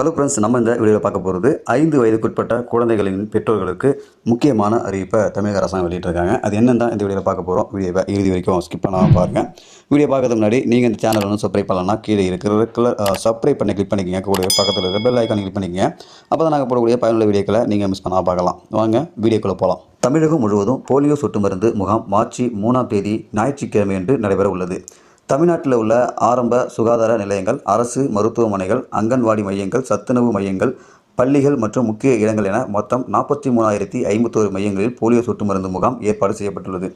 Hello friends நம்ம இந்த வீடியோவில் பார்க்க போகிறது ஐந்து வயதுக்குட்பட்ட குழந்தைகளின் பெற்றோர்களுக்கு முக்கியமான அறிவிப்பை தமிழக அரசாங்கம் வெளியிட்டிருக்காங்க. அது என்னென்னா இந்த வீடியோவில் பார்க்க போகிறோம் வீடியோவை இறுதி வரைக்கும் ஸ்கிப் பண்ணாமல் பாருங்கள் வீடியோ பார்க்கறதுக்கு முன்னாடி நீங்கள் இந்த சேனல் வந்து சப்ஸ்கிரைப் பண்ணலன்னா கீழே இருக்கிற ரெகுலர் சப்ஸ்கிரைப் பண்ணி கிளிக் பண்ணிக்கங்க. கூட பக்கத்தில் இருக்கிற பெல் ஐக்கான் கிளிக் பண்ணிக்கங்க. அப்போ தான் நாங்கள் போடக்கூடிய பயனுள்ள வீடியோக்களை நீங்கள் மிஸ் பண்ணாமல் பார்க்கலாம். வாங்க வீடியோக்குள்ளே போகலாம் தமிழகம் முழுவதும் போலியோ சொட்டு மருந்து முகாம் மார்ச் மூணாம் தேதி ஞாயிற்றுக்கிழமை என்று நடைபெற உள்ளது. தமிழ்நாட்டில் உள்ள ஆரம்ப சுகாதார நிலையங்கள் அரசு மருத்துவமனைகள் அங்கன்வாடி மையங்கள் சத்துணவு மையங்கள் பள்ளிகள் மற்றும் முக்கிய இடங்கள் என மொத்தம் நாற்பத்தி மூணாயிரத்தி ஐம்பத்தோரு மையங்களில் போலியோ சொட்டு மருந்து முகாம் ஏற்பாடு செய்யப்பட்டுள்ளது.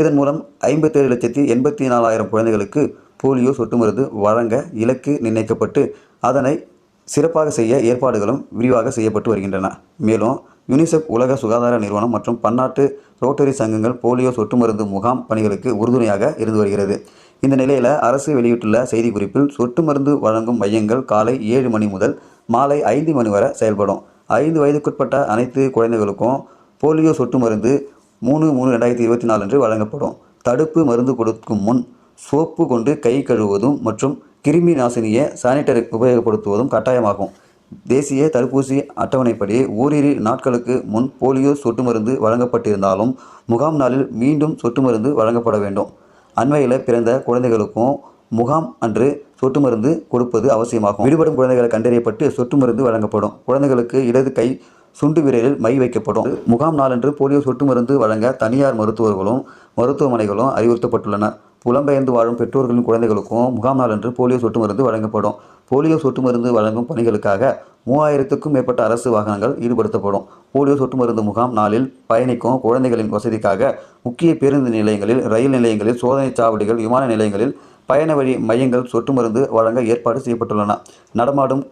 இதன் மூலம் ஐம்பத்தேழு லட்சத்தி எண்பத்தி நாலாயிரம் குழந்தைகளுக்கு போலியோ சொட்டு மருந்து வழங்க இலக்கு நிர்ணயிக்கப்பட்டு அதனை சிறப்பாக செய்ய ஏற்பாடுகளும் விரிவாக செய்யப்பட்டு வருகின்றன. மேலும் யுனிசெஃப் உலக சுகாதார நிறுவனம் மற்றும் பன்னாட்டு ரோட்டரி சங்கங்கள் போலியோ சொட்டு மருந்து முகாம் பணிகளுக்கு உறுதுணையாக இருந்து வருகிறது. இந்த நிலையில் அரசு வெளியிட்டுள்ள செய்திக்குறிப்பில் சொட்டு மருந்து வழங்கும் மையங்கள் காலை ஏழு மணி முதல் மாலை ஐந்து மணி வரை செயல்படும். ஐந்து வயதுக்குட்பட்ட அனைத்து குழந்தைகளுக்கும் போலியோ சொட்டு மருந்து மூணு மூணு ரெண்டாயிரத்தி இருபத்தி நாலு அன்று வழங்கப்படும். தடுப்பு மருந்து கொடுக்கும் முன் சோப்பு கொண்டு கை கழுவுவதும் மற்றும் கிருமி நாசினியை சானிட்டரி உபயோகப்படுத்துவதும் கட்டாயமாகும். தேசிய தடுப்பூசி அட்டவணைப்படி ஓரிரு நாட்களுக்கு முன் போலியோ சொட்டு மருந்து வழங்கப்பட்டிருந்தாலும் முகாம் நாளில் மீண்டும் சொட்டு மருந்து வழங்கப்பட வேண்டும். அண்மையில் பிறந்த குழந்தைகளுக்கும் முகாம் அன்று சொட்டு மருந்து கொடுப்பது அவசியமாகும். விடுபடும் குழந்தைகளை கண்டறியப்பட்டு சொட்டு மருந்து வழங்கப்படும். குழந்தைகளுக்கு இடது கை சுண்டு விரலில் மை வைக்கப்படும். முகாம் நாளன்று போலியோ சொட்டு மருந்து வழங்க தனியார் மருத்துவர்களும் மருத்துவமனைகளும் அறிவுறுத்தப்பட்டுள்ளன புலம்பெயர்ந்து வாழும் பெற்றோர்களின் குழந்தைகளுக்கும் முகாம் நாளன்று போலியோ சொட்டு மருந்து வழங்கப்படும். போலியோ சொட்டு மருந்து வழங்கும் பணிகளுக்காக மூவாயிரத்துக்கும் மேற்பட்ட அரசு வாகனங்கள் ஈடுபடுத்தப்படும். போலியோ சொட்டு மருந்து முகாம் நாளில் பயணிக்கும் குழந்தைகளின் வசதிக்காக முக்கிய பேருந்து நிலையங்களில் ரயில் நிலையங்களில் சோதனை சாவடிகள் விமான நிலையங்களில் பயண வழி மையங்கள் சொட்டு மருந்து வழங்க ஏற்பாடு செய்யப்பட்டுள்ளன. நடமாடும்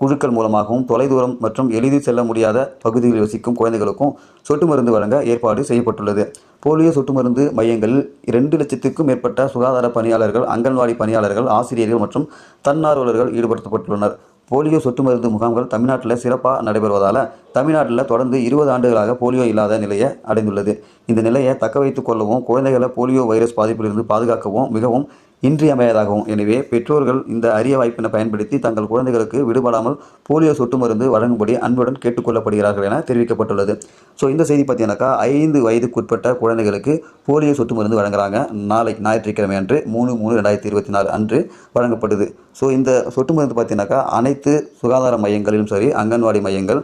குழுக்கள் மூலமாகவும் தொலைதூரம் மற்றும் எளிதில் செல்ல முடியாத பகுதிகளில் வசிக்கும் குழந்தைகளுக்கும் சொட்டு மருந்து வழங்க ஏற்பாடு செய்யப்பட்டுள்ளது. போலியோ சொட்டு மருந்து மையங்களில் இரண்டு லட்சத்திற்கும் மேற்பட்ட சுகாதார பணியாளர்கள் அங்கன்வாடி பணியாளர்கள் ஆசிரியர்கள் மற்றும் தன்னார்வலர்கள் ஈடுபடுத்தப்பட்டுள்ளனர். போலியோ சொட்டு மருந்து முகாம்கள் தமிழ்நாட்டில் சிறப்பாக நடைபெறுவதால் தமிழ்நாட்டில் தொடர்ந்து இருபது ஆண்டுகளாக போலியோ இல்லாத நிலையை அடைந்துள்ளது. இந்த நிலையை தக்க வைத்துக் கொள்ளவும் குழந்தைகளை போலியோ வைரஸ் பாதிப்பிலிருந்து பாதுகாக்கவும் மிகவும் இன்றியமையாதாகும் எனவே பெற்றோர்கள் இந்த அரிய வாய்ப்பினை பயன்படுத்தி தங்கள் குழந்தைகளுக்கு விடுபடாமல் போலியோ சொட்டு மருந்து வழங்கும்படி அன்புடன் கேட்டுக்கொள்ளப்படுகிறார்கள் என தெரிவிக்கப்பட்டுள்ளது. ஸோ இந்த செய்தி பார்த்தீங்கன்னாக்கா ஐந்து வயதுக்குட்பட்ட குழந்தைகளுக்கு போலியோ சொட்டு மருந்து வழங்குறாங்க. நாளை ஞாயிற்றுக்கிழமை அன்று மூணு மூணு ரெண்டாயிரத்தி இருபத்தி நாலு அன்று வழங்கப்படுது. ஸோ இந்த சொட்டு மருந்து பார்த்தீங்கன்னாக்கா அனைத்து சுகாதார மையங்களிலும் சரி அங்கன்வாடி மையங்கள்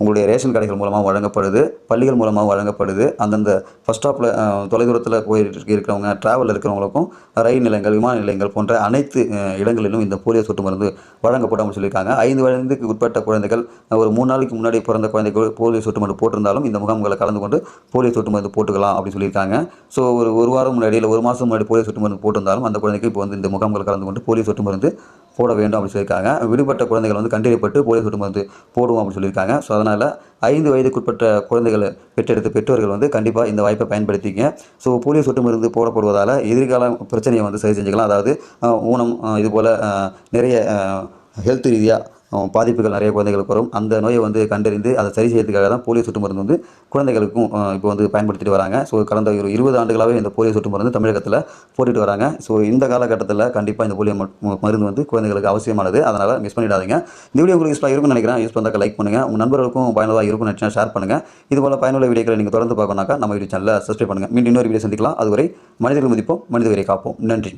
உங்களுடைய ரேஷன் கடைகள் மூலமாக வழங்கப்படுது பள்ளிகள் மூலமாக வழங்கப்படுது. அந்தந்த ஃபஸ்ட் ஸ்டாப்பில் தொலைதூரத்தில் போயிட்டு இருக்கிறவங்க ட்ராவலில் இருக்கிறவங்களுக்கும் ரயில் நிலையங்கள் விமான நிலையங்கள் போன்ற அனைத்து இடங்களிலும் இந்த போலியோ சொட்டு மருந்து வழங்கப்படும் சொல்லியிருக்காங்க. ஐந்து வயதுக்கு உட்பட்ட குழந்தைகள் ஒரு மூணு நாளைக்கு முன்னாடி பிறந்த குழந்தைகள் போலியோ சொட்டு மருந்து போட்டிருந்தாலும் இந்த முகாம்களை கலந்து கொண்டு போலியோ சொட்டு மருந்து போட்டுக்கலாம் அப்படின்னு சொல்லியிருக்காங்க. ஸோ ஒரு ஒரு வாரம் முன்னாடி இல்லை ஒரு மாதம் முன்னாடி போலியோ சொட்டு மருந்து போட்டிருந்தாலும் அந்த குழந்தைக்கு இப்போ வந்து இந்த முகாம்களை கலந்து கொண்டு போலியோ சொட்டு மருந்து போட வேண்டும் அப்படின்னு சொல்லியிருக்காங்க. விடுபட்ட குழந்தைகள் வந்து கண்டறியப்பட்டு போலியோ சொட்டு மருந்து போடுவோம் அப்படின்னு சொல்லியிருக்காங்க. ஸோ அதனால் ஐந்து வயதுக்குட்பட்ட குழந்தைகளை பெற்றெடுத்த பெற்றோர்கள் வந்து கண்டிப்பாக இந்த வாய்ப்பை பயன்படுத்திங்க ஸோ போலியோ சொட்டு மருந்து போடப்படுவதால் எதிர்கால பிரச்சனையை வந்து சரி செஞ்சுக்கலாம். அதாவது ஊனம் இது போல் நிறைய ஹெல்த் ரீதியாக பாதிப்புகள் நிறைய குழந்தைகளுக்கு வரும். அந்த நோயை வந்து கண்டறிந்து அதை சரி செய்யறதுக்காக தான் போலியோ சொட்டு மருந்து வந்து குழந்தைகளுக்கும் இப்போ வந்து பயன்படுத்திட்டு வராங்க. ஸோ கடந்த ஒரு இருபது ஆண்டுகளாகவே இந்த போலியோ சொட்டு மருந்து தமிழகத்தில் போட்டுட்டு வராங்க. ஸோ இந்த காலகட்டத்தில் கண்டிப்பாக இந்த போலியோ மருந்து வந்து குழந்தைகளுக்கு அவசியமானது. அதனால் மிஸ் பண்ணிடாதீங்க. இந்த வீடியோ உங்களுக்கு யூஸ்ஃபுல்லாக இருக்கும்னு நினைக்கிறேன். யூஸ் பண்ணாக்க லைக் பண்ணுங்கள் உங்கள் நண்பர்களுக்கும் பயனுள்ளதாக இருக்கும்னு நினச்சா ஷேர் பண்ணுங்கள் இது போல் பயனுள்ள வீடியோக்களை நீங்கள் தொடர்ந்து பார்க்கணும்னாக்கா நம்ம யூடியூப் சேனலில் சப்ஸ்கிரைப் பண்ணுங்கள் மீண்டும் இன்னொரு வீடியோ சந்திக்கலாம். அதுவரை மனிதர்கள் மதிப்போம் மனித காப்போம். நன்றி.